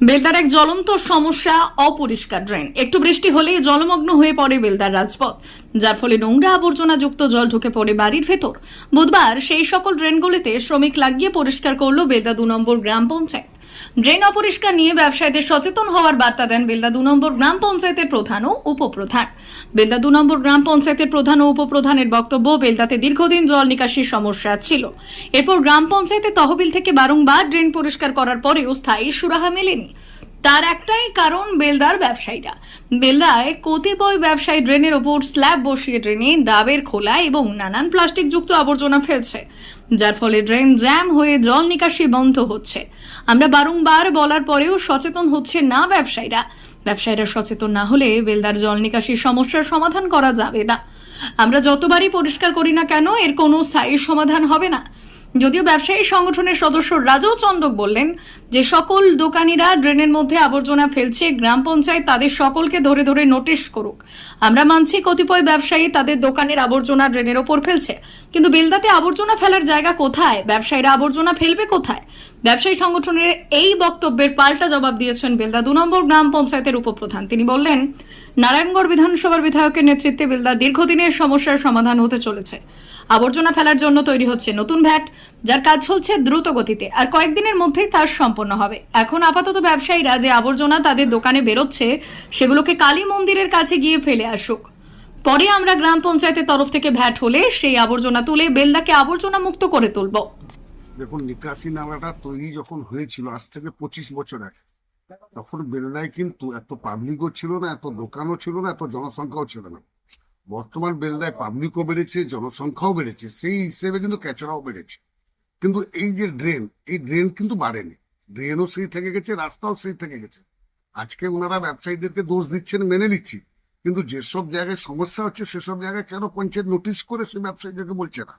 বেলদার এক জ্বলন্ত সমস্যা, অপরিষ্কার ড্রেন একটু বৃষ্টি হলেই জলমগ্ন হয়ে পড়ে বেলদার রাজপথ। যার ফলে নোংরা আবর্জনা যুক্ত জল ঢুকে পড়ে বাড়ির ভেতর। বুধবার সেই সকল ড্রেনগুলিতে শ্রমিক লাগিয়ে পরিষ্কার করল বেলদা দু নম্বর গ্রাম পঞ্চায়েত। ড্রেন অপরিষ্কার নিয়ে ব্যবসায়ীদের সচেতন হওয়ার বার্তা দেন বেলদা দু নম্বর গ্রাম পঞ্চায়েতের প্রধান ও উপপ্রধান। বেলদা দু নম্বর গ্রাম পঞ্চায়েতের প্রধান ও উপপ্রধানের বক্তব্য বেলদাতে দীর্ঘদিন জল নিকাশির সমস্যা ছিল। এরপর গ্রাম পঞ্চায়েতের তহবিল থেকে বারংবার ড্রেন পরিষ্কার করার পরেও স্থায়ী সুরাহা মেলেনি। তার একটাই কারণ বেলদার ব্যবসায়ীরা। বেলদায় কতিপয় ব্যবসায়ী ড্রেনের ওপর স্ল্যাব বসিয়ে ড্রেনে ডাবের খোলা এবং নানান প্লাস্টিক যুক্ত আবর্জনা ফেলছে। যার ফলে ড্রেন জ্যাম হয়ে জল নিকাশি বন্ধ হচ্ছে। আমরা বারংবার বলার পরেও সচেতন হচ্ছে না ব্যবসায়ীরা। ব্যবসায়ীরা সচেতন না হলে বেলদার জল নিকাশির সমস্যার সমাধান করা যাবে না। আমরা যতবারই পরিষ্কার করি না কেন, এর কোনো স্থায়ী সমাধান হবে না। যদিও ব্যবসায়ী সংগঠনের সদস্য রাজু চন্দক বললেন যে সকল দোকানিরা ড্রেনের মধ্যে আবর্জনা ফেলছে, গ্রাম পঞ্চায়েত তাদের সকলকে ধরে ধরে নোটিশ করুক। আমরা মানছি কতিপয় ব্যবসায়ী তাদের দোকানের আবর্জনা ড্রেনের ওপর ফেলছে। কিন্তু বেলদাতে আবর্জনা ফেলার জায়গা কোথায়? ব্যবসায়ীরা আবর্জনা ফেলবে কোথায়? ব্যবসায়ী সংগঠনের এই বক্তব্যের পাল্টা জবাব দিয়েছেন বেলদা দু নম্বর গ্রাম পঞ্চায়েতের উপপ্রধান। তিনি বললেন, নারায়ণগড় বিধানসভার বিধায়কের নেতৃত্বে বেলদা দীর্ঘদিনের সমস্যার সমাধান হতে চলেছে। আবর্জনা ফেলার জন্য তৈরি হচ্ছে নতুন ভ্যাট, যার কাজ চলছে দ্রুত গতিতে আর কয়েকদিনের মধ্যেই তার সম্পন্ন হবে। এখন আপাতত ব্যবসায়ীরা যে আবর্জনা তাদের দোকানে বেরোচ্ছে, সেগুলোকে কালী মন্দিরের কাছে গিয়ে ফেলে আসুক। পরে আমরা গ্রাম পঞ্চায়েতের তরফ থেকে ভ্যাট হলে সেই আবর্জনা তুলে বেলদাকে আবর্জনা মুক্ত করে তুলব। দেখুন, নিকাশি নালাটা তৈরি যখন হয়েছিল, আজ থেকে পঁচিশ বছর আগে, তখন বেলদায় কিন্তু এত পাবলিকও ছিল না, এত দোকানও ছিল না, এত জনসংখ্যাও ছিল না। বর্তমান বেলদায় পাবলিকও বেড়েছে, জনসংখ্যাও বেড়েছে, সেই হিসেবে কিন্তু ক্যাচরাও বেড়েছে। কিন্তু এই যে ড্রেন এই ড্রেন কিন্তু বাড়েনি। ড্রেনও সেই থেকে গেছে, রাস্তাও সেই থেকে গেছে। আজকে ওনারা ব্যবসায়ীদেরকে দোষ দিচ্ছেন, মেনে নিচ্ছি। কিন্তু যেসব জায়গায় সমস্যা হচ্ছে, সেসব জায়গায় কেন পঞ্চায়েত নোটিশ করে সে ব্যবসায়ীদেরকে বলছে না?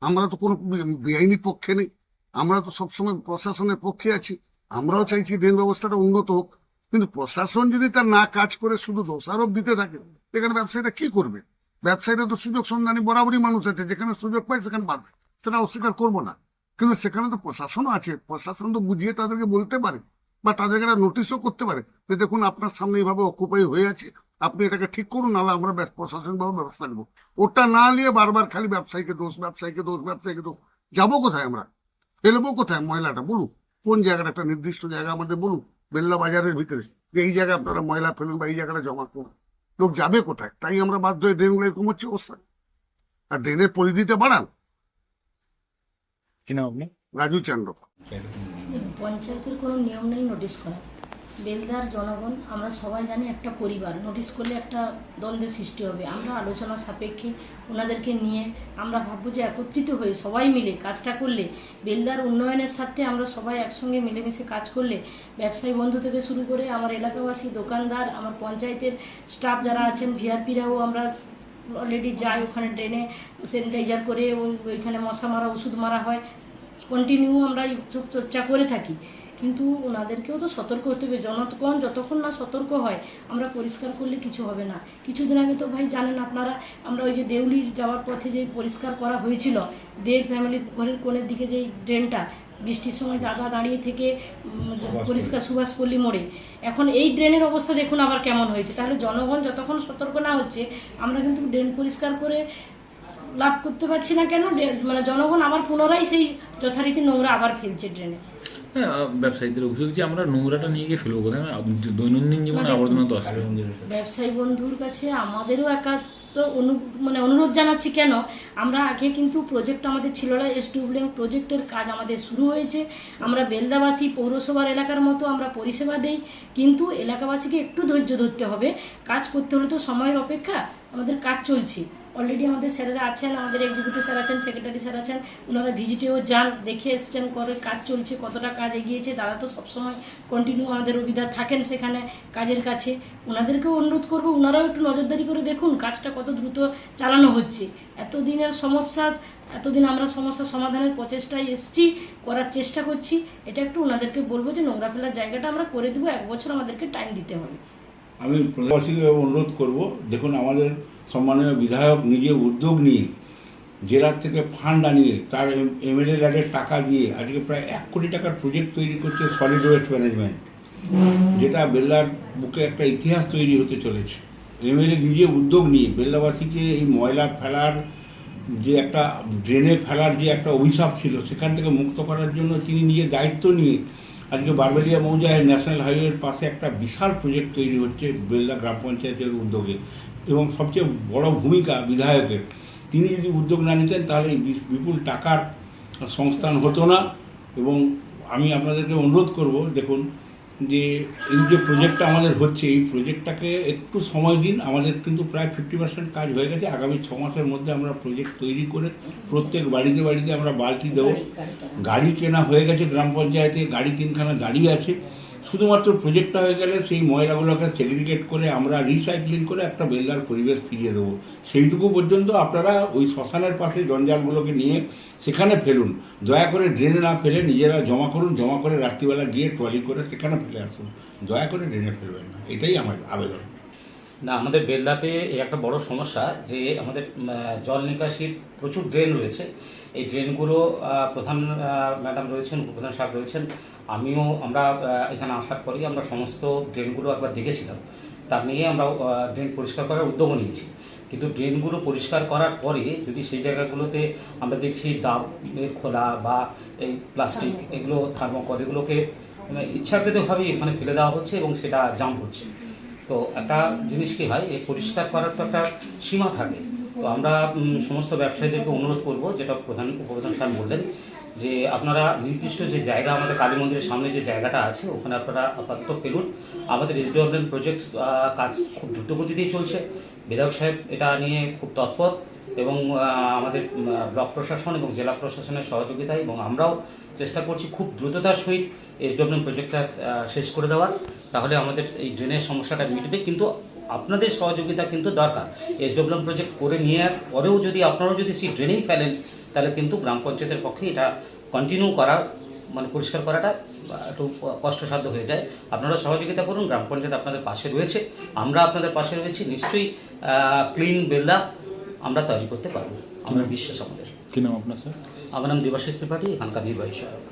আমরা তো কোনো বেআইনি পক্ষে নেই। আমরা তো সবসময় প্রশাসনের পক্ষে আছি। আমরাও চাইছি ড্রেন ব্যবস্থাটা উন্নত হোক। কিন্তু প্রশাসন যদি তার না কাজ করে, শুধু দোষারোপ দিতে থাকে, এখানে ব্যবসায়ীরা কি করবে? ব্যবসায়ীরা তো সুযোগ সন্ধানী বরাবরই মানুষ আছে, যেখানে সুযোগ পায় সেখানে বাড়বে সেটা অস্বীকার করব না। কিন্তু সেখানে তো প্রশাসনও আছে। প্রশাসন তো বুঝিয়ে তাদেরকে বলতে পারে বা তাদেরকে একটা নোটিশও করতে পারে যে দেখুন, আপনার সামনে এইভাবে অকুপাই হয়ে আছে, আপনি এটাকে ঠিক করুন, নাহলে আমরা প্রশাসন ভাবে ব্যবস্থা নেব। ওটা না নিয়ে বারবার খালি ব্যবসায়ীকে দোষ ব্যবসায়ীকে দোষ ব্যবসায়ীকে দোষ। যাব কোথায় আমরা? ফেলব কোথায় ময়লাটা? বলুন, কোন জায়গাটা? একটা নির্দিষ্ট জায়গা আমাদের বলুন, বেল্লা বাজারের ভিতরে। যে এই জায়গায় আপনারা ময়লা ফেলুন বা এই জায়গাটা জমা করুন। লোক যাবে কোথায়? তাই আমরা বাধ্য হয়ে ড্রেনগুলো এরকম হচ্ছে অবস্থা। আর ড্রেনের পরিধিটা বাড়ান। রাজু চান্ডক পঞ্চায়েতের কোনো নিয়ম নেই নোটিশ করা বেলদার জনগণ, আমরা সবাই জানি একটা পরিবার। নোটিশ করলে একটা দ্বন্দ্বের সৃষ্টি হবে। আমরা আলোচনা সাপেক্ষে ওনাদেরকে নিয়ে আমরা ভাববো যে একত্রিত হয়ে সবাই মিলে কাজটা করলে, বেলদার উন্নয়নের স্বার্থে আমরা সবাই একসঙ্গে মিলেমিশে কাজ করলে, ব্যবসায়ী বন্ধু থেকে শুরু করে আমার এলাকাবাসী, দোকানদার, আমার পঞ্চায়েতের স্টাফ যারা আছেন ভিআরপিরাও আমরা অলরেডি যাই ওখানে ট্রেনে স্যানিটাইজার করে ওই- ওইখানে মশা মারা, ওষুধ মারা হয়। কন্টিনিউ আমরা চর্চা করে থাকি। কিন্তু ওনাদেরকেও তো সতর্ক হতে হবে। জনগণ যতক্ষণ না সতর্ক হয় আমরা পরিষ্কার করলে কিছু হবে না। কিছুদিন আগে তো ভাই জানেন আপনারা আমরা ওই যে দেউলি যাওয়ার পথে যে পরিষ্কার করা হয়েছিল দেব ফ্যামিলির ঘরের কোণের দিকে যে ড্রেনটা বৃষ্টির সময় দাদা দাঁড়িয়ে থেকে পরিষ্কার সুভাষপল্লী মোড়ে। এখন এই ড্রেনের অবস্থা দেখুন আবার কেমন হয়েছে। তাহলে জনগণ যতক্ষণ সতর্ক না হচ্ছে আমরা কিন্তু ড্রেন পরিষ্কার করে লাভ করতে পারছি না কেন? মানে জনগণ আবার পুনরায় সেই যথারীতি নোংরা আবার ফেলছে ড্রেনে হ্যাঁ ব্যবসায়ীদের অভিযোগ যে আমরা নোংরাটা নিয়ে গিয়ে ফেলব কোথায়? দৈনন্দিন জীবনে আবর্জনা তো আসবে। ব্যবসায়ী বন্ধুর কাছে আমাদেরও একাত্ম অনু মানে অনুরোধ জানাচ্ছি কেন? আমরা আগে কিন্তু প্রজেক্ট আমাদের ছিল না এস ডব্লিউ প্রজেক্টের কাজ আমাদের শুরু হয়েছে। আমরা বেলদাবাসী পৌরসভার এলাকার মতো আমরা পরিষেবা দেই কিন্তু এলাকাবাসীকে একটু ধৈর্য ধরতে হবে। কাজ করতে হলে তো সময়ের অপেক্ষা আমাদের কাজ চলছে। অলরেডি আমাদের স্যারেরা আছেন, আমাদের এক্সিকিউটিভ স্যার আছেন সেক্রেটারি স্যার আছেন ওনারা ভিজিটেও যান, দেখে এসছেন করে কাজ চলছে, কতটা কাজ এগিয়েছে দাদা তো সবসময় কন্টিনিউ আমাদের অভিধার থাকেন সেখানে কাজের কাছে। ওনাদেরকেও অনুরোধ করব ওনারাও একটু নজরদারি করে দেখুন কাজটা কত দ্রুত চালানো হচ্ছে। এতদিনের সমস্যা, এতদিন আমরা সমস্যা সমাধানের প্রচেষ্টায় এসছি, করার চেষ্টা করছি। এটা একটু ওনাদেরকে বলব যে নোংরা ফেলার জায়গাটা আমরা করে দেবো, এক বছর আমাদেরকে টাইম দিতে হবে। আমি প্রদেশবাসীকে অনুরোধ করব, দেখুন আমাদের সম্মানীয় বিধায়ক নিজে উদ্যোগ নিয়ে জেলার থেকে ফান্ড আনিয়ে তার এমএলএ ল্যাডের টাকা দিয়ে আজকে প্রায় এক কোটি টাকার প্রজেক্ট তৈরি করছে সলিড ওয়েস্ট ম্যানেজমেন্ট যেটা বেল্লার বুকে একটা ইতিহাস তৈরি হতে চলেছে। এমএলএ নিজে উদ্যোগ নিয়ে বেল্লাবাসীকে এই ময়লা ফেলার যে একটা ড্রেনে ফেলার যে একটা অভিশাপ ছিল, সেখান থেকে মুক্ত করার জন্য তিনি নিজে দায়িত্ব নিয়ে আজকে বারবেলিয়া মৌজায় ন্যাশনাল হাইওয়ের পাশে একটা বিশাল প্রজেক্ট তৈরি হচ্ছে বেল্লা গ্রাম পঞ্চায়েতের উদ্যোগে এবং সবচেয়ে বড় ভূমিকা বিধায়কের। তিনি যদি উদ্যোগ না নিতেন তাহলে বিপুল টাকার সংস্থান হতো না এবং আমি আপনাদেরকে অনুরোধ করব, দেখুন যে এই যে প্রজেক্টটা আমাদের হচ্ছে এই প্রজেক্টটাকে একটু সময় দিন আমাদের কিন্তু প্রায় ফিফটি পার্সেন্ট কাজ হয়ে গেছে। আগামী ছ মাসের মধ্যে আমরা প্রজেক্ট তৈরি করে প্রত্যেক বাড়িতে বাড়িতে আমরা বালতি দেবো। গাড়ি-। কেনা হয়ে গেছে গ্রাম পঞ্চায়েতে গাড়ি তিনখানা দাঁড়িয়ে আছে। শুধুমাত্র প্রজেক্টটা হয়ে গেলে সেই ময়লাগুলোকে সেগ্রিগেট করে আমরা রিসাইক্লিং করে একটা বেলদার পরিবেশ ফিরিয়ে দেবো। সেইটুকু পর্যন্ত আপনারা ওই শ্মশানের পাশে জঞ্জালগুলোকে নিয়ে সেখানে ফেলুন। দয়া করে ড্রেনে না ফেলে নিজেরা জমা করুন, জমা করে রাত্রিবেলা গিয়ে ট্রলি করে সেখানে ফেলে আসুন। দয়া করে ড্রেনে ফেলবেন না। এটাই আমার আবেদন। না আমাদের বেলদাতে এই একটা বড় সমস্যা যে আমাদের জল নিকাশির প্রচুর ড্রেন রয়েছে। এই ড্রেনগুলো প্রধান ম্যাডাম রয়েছেন উপপ্রধান সাহেব রয়েছেন। আমিও আমরা এখানে আসার পরেই আমরা সমস্ত ড্রেনগুলো একবার দেখেছিলাম। তার নিয়ে আমরা ড্রেন পরিষ্কার করার উদ্যোগও নিয়েছি। কিন্তু ড্রেনগুলো পরিষ্কার করার পরে যদি সেই জায়গাগুলোতে আমরা দেখছি ডাবের খোলা বা এই প্লাস্টিক এগুলো থার্মোকল এগুলোকে মানে ইচ্ছাকৃতভাবেই এখানে ফেলে দেওয়া হচ্ছে এবং সেটা জাম্প হচ্ছে। তো একটা জিনিস কি হয় এই পরিষ্কার করার তো একটা সীমা থাকে। তো আমরা সমস্ত ব্যবসায়ীদেরকে অনুরোধ করব, যেটা প্রধান উপপ্রধান স্যার বললেন, যে আপনারা নির্দিষ্ট যে জায়গা, আমাদের কালী মন্দিরের সামনে যে জায়গাটা আছে, ওখানে আপনারা আপাতত ফেলুন। আমাদের এস ডেভেলপমেন্ট প্রজেক্ট কাজ খুব দ্রুতগতিতেই চলছে। বিধায়ক সাহেব এটা নিয়ে খুব তৎপর এবং আমাদের ব্লক প্রশাসন এবং জেলা প্রশাসনের সহযোগিতায় এবং আমরাও চেষ্টা করছি খুব দ্রুততার সহিত এসডব্লিউএম প্রজেক্টটা শেষ করে দেওয়ার। তাহলে আমাদের এই ড্রেনের সমস্যাটা মিটবে, কিন্তু আপনাদের সহযোগিতা কিন্তু দরকার। এসডব্লিউএম প্রজেক্ট করে নেওয়ার পরেও যদি আপনারাও যদি সেই ড্রেনেই ফেলেন, তাহলে কিন্তু গ্রাম পঞ্চায়েতের পক্ষে এটা কন্টিনিউ করা মানে পরিষ্কার করাটা একটু কষ্টসাধ্য হয়ে যায়। আপনারা সহযোগিতা করুন গ্রাম পঞ্চায়েত আপনাদের পাশে রয়েছে। আমরা আপনাদের পাশে রয়েছি নিশ্চয়ই ক্লিন বেলদা আমরা তৈরি করতে পারব। আমরা বিশ্বাস আমাদের। কি নাম আপনার স্যার? আমার নাম দেবাশিস ত্রিপাঠী এখানকার নির্বাহী সহায়ক।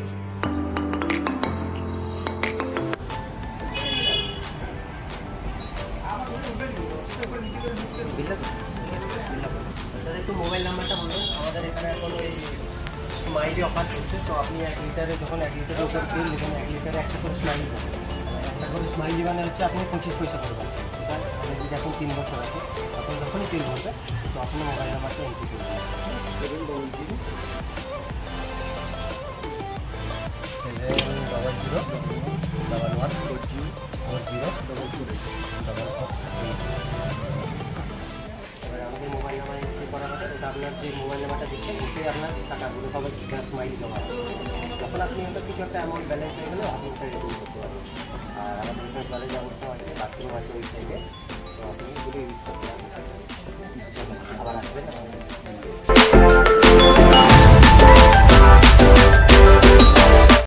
তাদের একটু মোবাইল নাম্বারটা বলুন আমাদের এখানে এখন ওই স্মাইলি অফার চলছে তো আপনি এক লিটারে যখন এক লিটারের উপর তেল নেবেন এক লিটারে একটা করে স্মাইলি পাবেন একটা করে স্মাইলি মানে হচ্ছে আপনি পঁচিশ পয়সা করবেন। সেটা আমাদের যদি এখন তিন বছর আছে তখন যখনই তেল ভরবে তো আপনি মোবাইল নাম্বারটা এন্ট্রি করবেন double zero seven double zero double one four zero four zero double two double এবার আমাদের মোবাইল নাম্বারে পে করা আপনার যে মোবাইল নাম্বারটা দিচ্ছেন আপনার টাকাগুলো আর আমাদের এটা আছে বাথরুম আছে ওই সাইডে তো আপনি আবার আসবেন